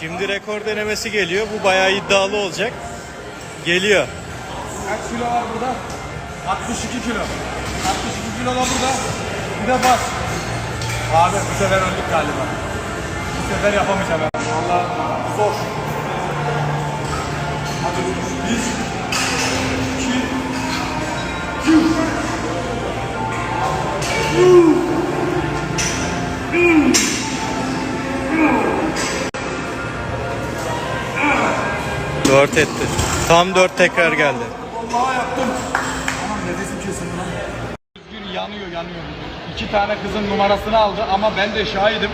Şimdi rekor denemesi geliyor. Bu bayağı iddialı olacak. Geliyor. Kaç kilo var burada? 62 kilo. 62 kilo da burada. Bir de bas. Abi bu sefer öldük galiba. Bu sefer yapamayacağım ben. Allah zor. Hadi iki, Dört etti. Tam dört tekrar geldi. Vallahi yaptım. Aman kesildi lan. Düzgün yanıyor yanıyor. İki tane kızın numarasını aldı ama ben de şahidim.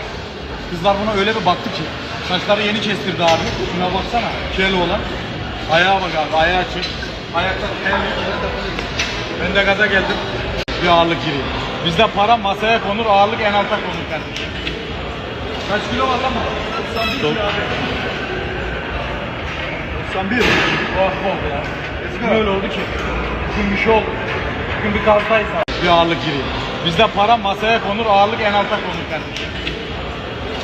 Kızlar buna öyle bir baktı ki. Saçları yeni kestirdi abi. Şuna baksana. Kel olan. Ayağa bak abi. Ayağı çek. Ayakta kel. Ben de gaza geldim. Bir ağırlık gireyim. Bizde para masaya konur, ağırlık en alta konur kardeşim. Kaç kilo var lan bu? 91 kilo abi. 91. Oh oldu ya. Eskiden öyle oldu ki. Bugün bir şey oldu. Bugün bir kalsaysa. Bir ağırlık gireyim. Bizde para masaya konur, ağırlık en alta konur kardeşim.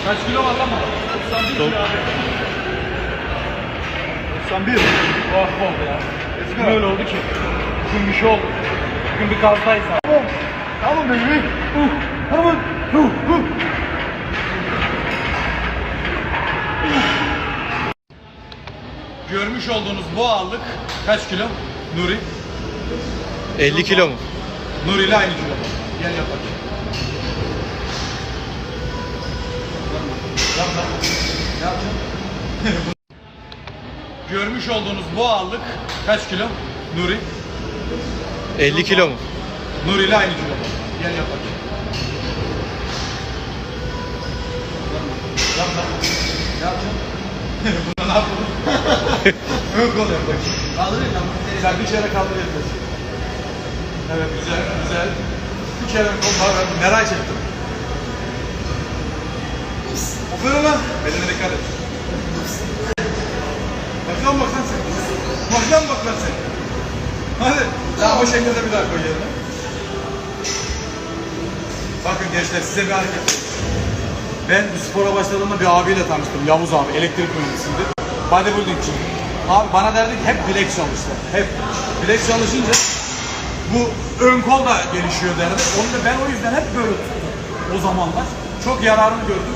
Kaç kilo var lan bu? 91 kilo abi. 91. Oh oldu ya. Eskiden öyle oldu ki. Bugün bir şey oldu. Bugün bir kalsaysa. Tamam. Tamam baby. Uh, tamam. Uh, uh. Görmüş olduğunuz bu ağırlık kaç kilo? Nuri? 50 kilo mu? Nuri ile aynı kilo. Gel yapalım. Yapma. Ne yapacaksın? Görmüş olduğunuz bu ağırlık kaç kilo? Nuri? 50 kilo mu? Nuri ile aynı kilo. Gel yapalım. Yapma. Ne yapacaksın? Ne yapalım? Kol yap bakayım. Kaldırayım lan. Sen bir kere kaldır etmez. Evet güzel güzel. Bir kere. Ben merak ettim. Aferin lan. Beline dikkat et. Bak lan bak lan sen. Bak lan bak lan sen. Hadi. Daha o şekilde bir daha koy yerine. Bakın gençler size bir hareket. Ben bu spora başladığımda bir abiyle tanıştım. Yavuz abi, elektrik mühendisiydi. Bodybuildingçi. Abi bana derdi ki hep bilek çalıştı. Hep. Bilek çalışınca bu ön kol da gelişiyor derdi. Onu da ben o yüzden hep böyle tuttum. O zamanlar. Çok yararını gördüm.